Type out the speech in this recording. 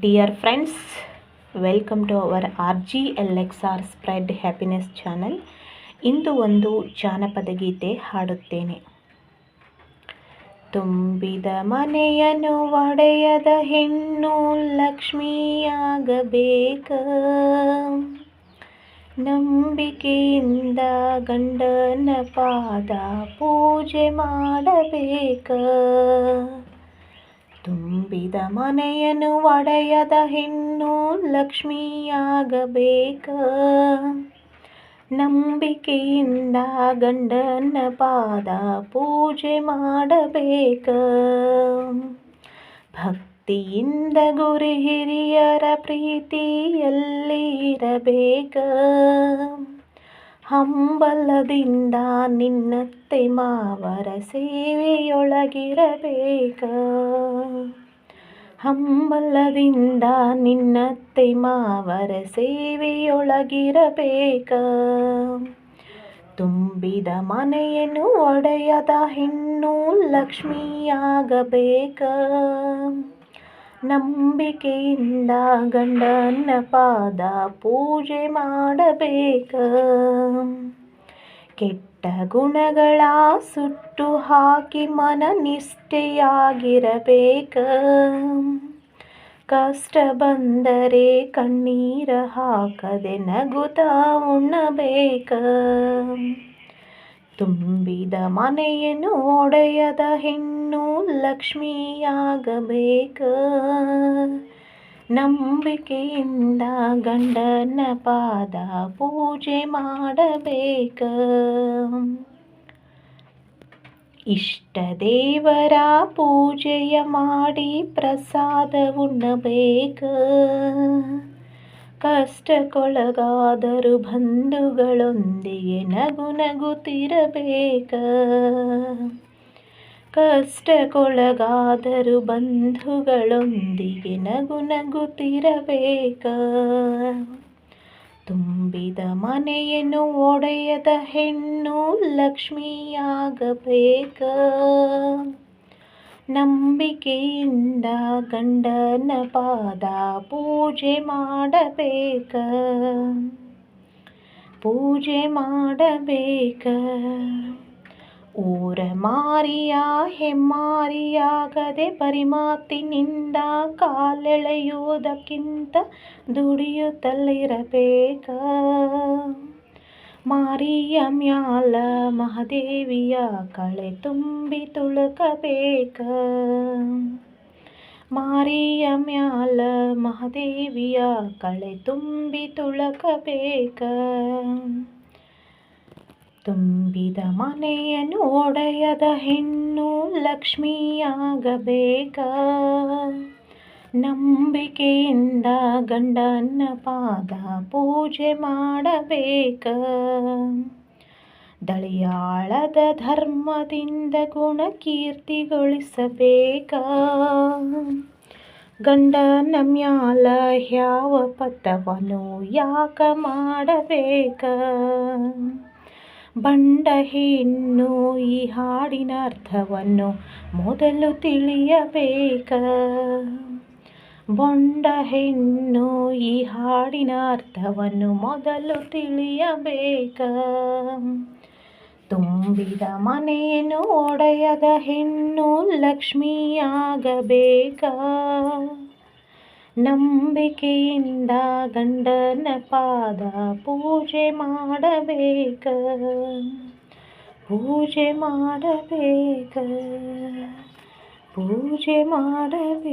Dear friends welcome to our R G L X R spread happiness channel ಇಂದು ಒಂದು ಜಾನಪದ ಗೀತೆ ಹಾಡುತ್ತೇನೆ. ತುಂಬಿದ ಮನೆಯನ್ನು ಒಡೆಯದ ಹೆಣ್ಣು ಲಕ್ಷ್ಮಿಯಾಗಬೇಕ. ನಂಬಿಕೆಯಿಂದ ಗಂಡನ ಪಾದ ಪೂಜೆ ಮಾಡಬೇಕ. ತುಂಬಿದ ಮನೆಯನ್ನು ಒಡೆಯದ ಹೆಣ್ಣು ಲಕ್ಷ್ಮಿಯಾಗಬೇಕ. ನಂಬಿಕೆಯಿಂದ ಗಂಡನ ಪಾದ ಪೂಜೆ ಮಾಡಬೇಕ. ಭಕ್ತಿಯಿಂದ ಗುರಿ ಹಿರಿಯರ ಪ್ರೀತಿಯಲ್ಲಿರಬೇಕ. ಹಂಬಲದಿಂದ ನಿನ್ನತ್ತೆ ಮಾವರ ಸೇವೆಯೊಳಗಿರಬೇಕ. ಹಂಬಲದಿಂದ ನಿನ್ನತ್ತೆ ಮಾವರ ಸೇವೆಯೊಳಗಿರಬೇಕ. ತುಂಬಿದ ಮನೆಯನ್ನು ಒಡೆಯದ ಹೆಣ್ಣು ಲಕ್ಷ್ಮಿಯಾಗಬೇಕ. ನಂಬಿಕೆಯಿಂದ ಗಂಡನ ಪಾದ ಪೂಜೆ ಮಾಡಬೇಕ. ಕೆಟ್ಟ ಗುಣಗಳ ಸುಟ್ಟು ಹಾಕಿ ಮನ ನಿಷ್ಠೆಯಾಗಿರಬೇಕ ಕಷ್ಟ ಬಂದರೆ ಕಣ್ಣೀರ ಹಾಕದೆ ನಗುತ ಉಣ್ಣಬೇಕ. ತುಂಬಿದ ಮನೆಯನ್ನು ಒಡೆಯದ ಹೆಣ್ಣು ಲಕ್ಷ್ಮಿಯಾಗಬೇಕ. ನಂಬಿಕೆಯಿಂದ ಗಂಡನ ಪಾದ ಪೂಜೆ ಮಾಡಬೇಕ. ಇಷ್ಟ ದೇವರ ಪೂಜೆಯ ಮಾಡಿ ಪ್ರಸಾದ ಉಣ್ಣಬೇಕ. ಕಷ್ಟಕ್ಕೊಳಗಾದರೂ ಬಂಧುಗಳೊಂದಿಗೆ ನಗು ನಗುತ್ತಿರಬೇಕ ಕಷ್ಟಕ್ಕೊಳಗಾದರೂ ಬಂಧುಗಳೊಂದಿಗೆ ನಗು ನಗುತ್ತಿರಬೇಕ ತುಂಬಿದ ಮನೆಯನ್ನು ಒಡೆಯದ ಹೆಣ್ಣು ಲಕ್ಷ್ಮಿಯಾಗಬೇಕ. ನಂಬಿಕೆಯಿಂದ ಗಂಡನ ಪಾದ ಪೂಜೆ ಮಾಡಬೇಕ. ಪೂಜೆ ಮಾಡಬೇಕ. ಊರ ಮಾರಿಯ ಹೆಮ್ಮಾರಿಯಾಗದೆ ಪರಿಮಾತಿನಿಂದ ಕಾಲೆಳೆಯುವುದಕ್ಕಿಂತ ದುಡಿಯುತ್ತಲಿರಬೇಕ? ಮಾರಿಯ ಮ್ಯಾಲ ಮಹಾದೇವಿಯ ಕಳೆ ತುಂಬಿ ತುಳುಕಬೇಕ? ಮಾರಿಯ ಮ್ಯಾಲ ಮಹಾದೇವಿಯ ಕಳೆ ತುಂಬಿ ತುಳುಕಬೇಕ? ತುಂಬಿದ ಮನೆಯನ್ನು ಒಡೆಯದ ಹೆಣ್ಣು ಲಕ್ಷ್ಮಿಯಾಗಬೇಕ. ನಂಬಿಕೆಯಿಂದ ಗಂಡನ ಪಾದ ಪೂಜೆ ಮಾಡಬೇಕ. ದಳಿಯಾಳದ ಧರ್ಮದಿಂದ ಗುಣ ಕೀರ್ತಿಗೊಳಿಸಬೇಕ ಗಂಡನ ಮ್ಯಾಲ ಯಾವ ಪಥವನ್ನು ಯಾಕ ಮಾಡಬೇಕ. ಬಂಡ ಹೆಣ್ಣು, ಈ ಹಾಡಿನ ಅರ್ಥವನ್ನು ಮೊದಲು ತಿಳಿಯಬೇಕ. ಬೊಂಡ ಹೆಣ್ಣು, ಈ ಹಾಡಿನ ಅರ್ಥವನ್ನು ಮೊದಲು ತಿಳಿಯಬೇಕ. ತುಂಬಿದ ಮನೆಯನ್ನು ಒಡೆಯದ ಹೆಣ್ಣು ಲಕ್ಷ್ಮಿಯಾಗಬೇಕ. ನಂಬಿಕೆಯಿಂದ ಗಂಡನ ಪಾದ ಪೂಜೆ ಮಾಡಬೇಕ ಪೂಜೆ ಮಾಡಬೇಕ ಪೂಜೆ ಮಾಡಬೇಕ